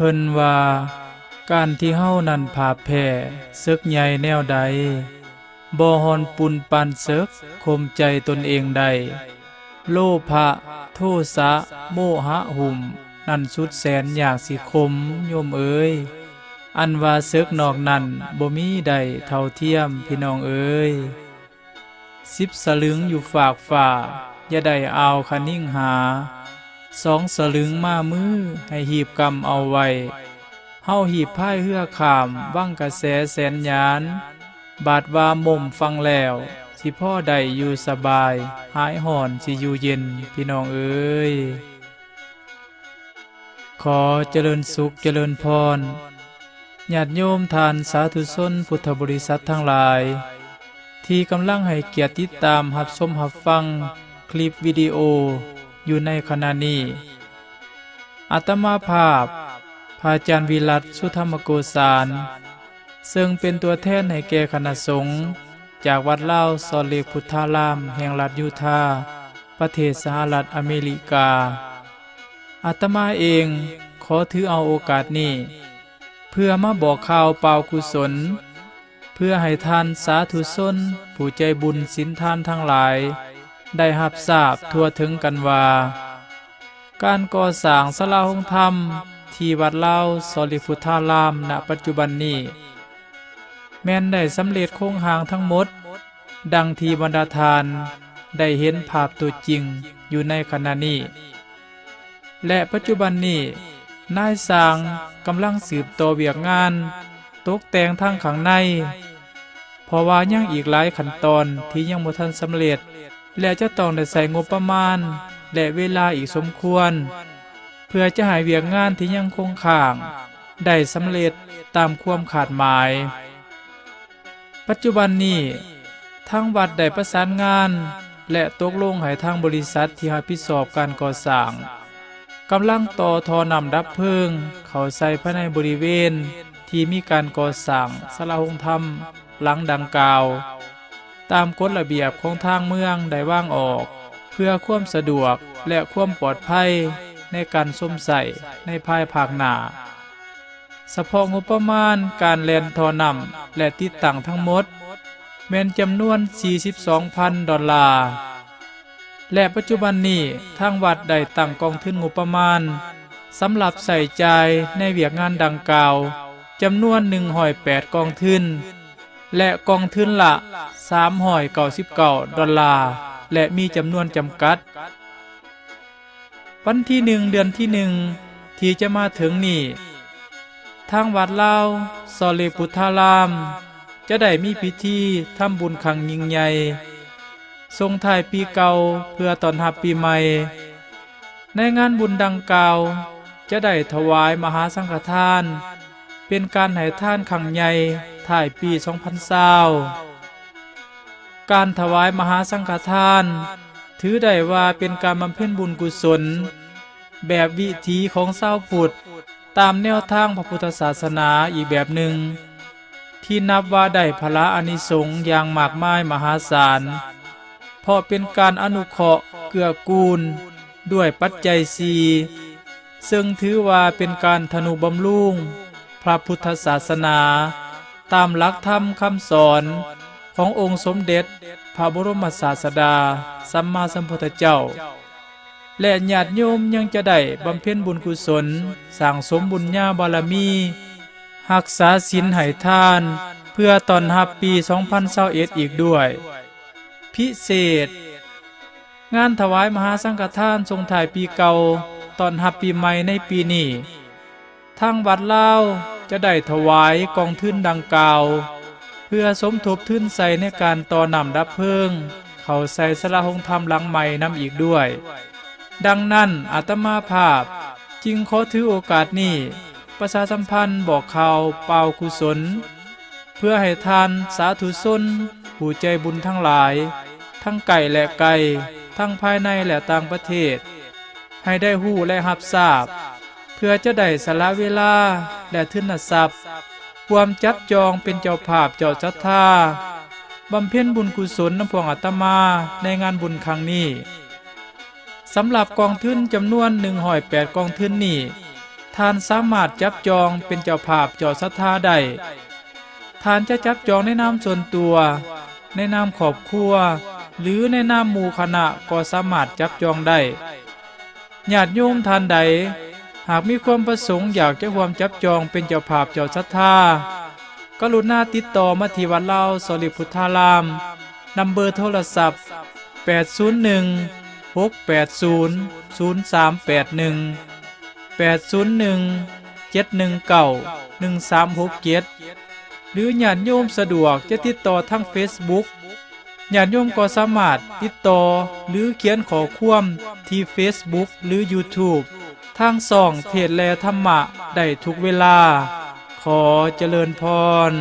เพิ่นว่า การที่เฮานั้นผาแผ่ซึกใหญ่แนวใดบ่ฮอนปุนปานซึกคมใจตนเองใด โลภะโทสะโมหะหุ่มนั่นสุดแสนอยากสิคมโยมเอ้ยอันว่าซึกนอกนั้นบ่มีใดเท่าเทียมพี่น้องเอ้ยสิบสลึงอยู่ฝากฝ่าอย่าได้เอาคันนิ่งหา สองสลึงมามือให้หีบกำเอาไว้เฮาหีบพ่ายเฮือขามว่างกระแสแสนยาน บาดว่ามุมฟังแล้ว สิพ่อใดอยู่สบาย หายห่อนสิอยู่เย็นพี่น้องเอ้ย ขอเจริญสุขเจริญพรญาติโยมทานสาธุชนพุทธบริษัททั้งหลาย ที่กำลังให้เกียรติติดตามหับชมหับฟัง คลิปวิดีโอ อยู่ในขณะนี้อาตมาภาพ พระอาจารย์วิรัตสุธรรมโกสาร ซึ่งเป็นตัวแทนให้แก่คณะสงฆ์จากวัดเล่าวซอเลพุทธาราม แห่งรัฐยูทาประเทศสหรัฐอเมริกา อาตมาเองขอถือเอาโอกาสนี้ เพื่อมาบอกข่าวเปล่ากุศล เพื่อให้ท่านสาธุชนผู้ใจบุญสินทานทั้งหลาย ได้หับทราบทั่วถึงกันว่า การก่อสร้างสลาหงธรรม ที่วัดเล่าสอลิพุทธารามณปัจจุบันนี้ แม่นได้สำเร็จโครงหางทั้งหมด ดังที่บรรดาทานได้เห็นภาพตัวจริงอยู่ในขณะนี้ และปัจจุบันนี้นายสร้างกำลังสืบต่อเวียกงาน ตกแต่งทางข้างใน เพราะว่ายังอีกหลายขั้นตอนที่ยังบ่ทันสำเร็จ และจะต้องได้ใส่งบประมาณ และเวลาอีกสมควร เพื่อจะหายเวียกงานที่ยังคงค้าง ได้สำเร็จตามความขาดหมาย ปัจจุบันนี้ทางวัดได้ประสานงาน และตกลงให้ทางบริษัทที่รับผิดชอบการก่อสร้างกำลังต่อทอนำดับเพลิง เข้าใส่ภายในบริเวณที่มีการก่อสร้างสลาหงธรรมหลังดังกล่าว ตามกฎระเบียบของทางเมืองได้ว่างออก เพื่อความสะดวกและความปลอดภัยในการส้มใส่ในภายภาคหน้าเฉพาะงบประมาณการแลนทอนำและติดตั้งทั้งหมดแม่นจำนวน 42,000 ดอลลาร์และปัจจุบันนี้ทางวัดได้ตั้งกองทุนงบประมาณสำหรับใส่ใจในเวียกงานดังกล่าวจำนวน 108 กองทุน และกองทุนละ399ดอลลาร์ และมีจำนวนจำกัด วันที่หนึ่งเดือนที่หนึ่งที่จะมาถึงนี่ ทางวัดเล่าวซอเลพุทธาราม จะได้มีพิธีทำบุญครั้งยิ่งใหญ่ทรงถ่ายปีเก่าเพื่อตอนรับปีใหม่ ในงานบุญดังกล่าว จะได้ถวายมหาสังฆทาน เป็นการให้ท่านครั้งใหญ่ ถ่ายปี2020การถวายมหาสังฆทาน ถือได้ว่าเป็นการบำเพ็ญบุญกุศล แบบวิถีของเศร้าวพุทธตามแนวทางพระพุทธศาสนาอีกแบบหนึ่ง ที่นับว่าได้พละอานิสงส์อย่างมากมายมหาศาลเพราะเป็นการอนุเคราะห์เกื้อกูล ด้วยปัจจัยสีซึ่งถือว่าเป็นการทนุบำรุงพระพุทธศาสนา ตามหลักธรรมคำสอนขององค์สมเด็จพระบรมศาสดา สัมมาสัมพุทธเจ้า และญาติโยมยังจะได้บำเพ็ญบุญกุศลสร้างสมบุญญาบารมีรักษาศีลให้ทาน เพื่อตอนรับปี 2021อีกด้วย พิเศษ งานถวายมหาสังฆทานทรงถ่ายปีเก่าตอนรับปีใหม่ในปีนี้ทางวัดเล่า จะได้ถวายกองทุนดังกล่าว เพื่อสมทบทุนใส่ในการต่อนำดับเพลิง เขาใส่สละหงธรรมหลังใหม่นำอีกด้วย ดังนั้นอาตมาภาพจึงขอถือโอกาสนี้ ประชาสัมพันธ์บอกข่าวเป่ากุศล เพื่อให้ทานสาธุชนผู้ใจบุญทั้งหลาย ทั้งไก่และไก่ทั้งภายในและต่างประเทศ ให้ได้หู้และรับทราบ เพื่อจะได้สละเวลา และทุนทรัพย์ ความจับจองเป็นเจ้าภาพเจ้าจัตตาบำเพ็ญบุญกุศลน้ำพวงอาตมาในงานบุญครั้งนี้สำหรับกองทุนจำนวน108กองทุนนี้ทท่านสามารถจับจองเป็นเจ้าภาพเจ้าศรัทธาได้ท่านจะจับจองในนามส่วนตัว ในนามครอบครัว หรือในนามหมู่คณะก็สามารถจับจองได้ญาติโยมท่านใด หากมีความประสงค์อยากจะร่วมจับจองเป็นเจ้าภาพเจ้าศรัทธากรุณาติดต่อมาที่วัดเล่าสริพุทธารามนัมเบอร์โทรศัพท์ 801 680 0381 801 719 1367 หรือญาติโยมสะดวกจะติดต่อทาง Facebook ญาติโยมก็สามารถติดต่อหรือเขียนขอความที่ Facebook หรือ YouTube ทางส่องเทศแลธรรมะได้ทุกเวลา ขอเจริญพร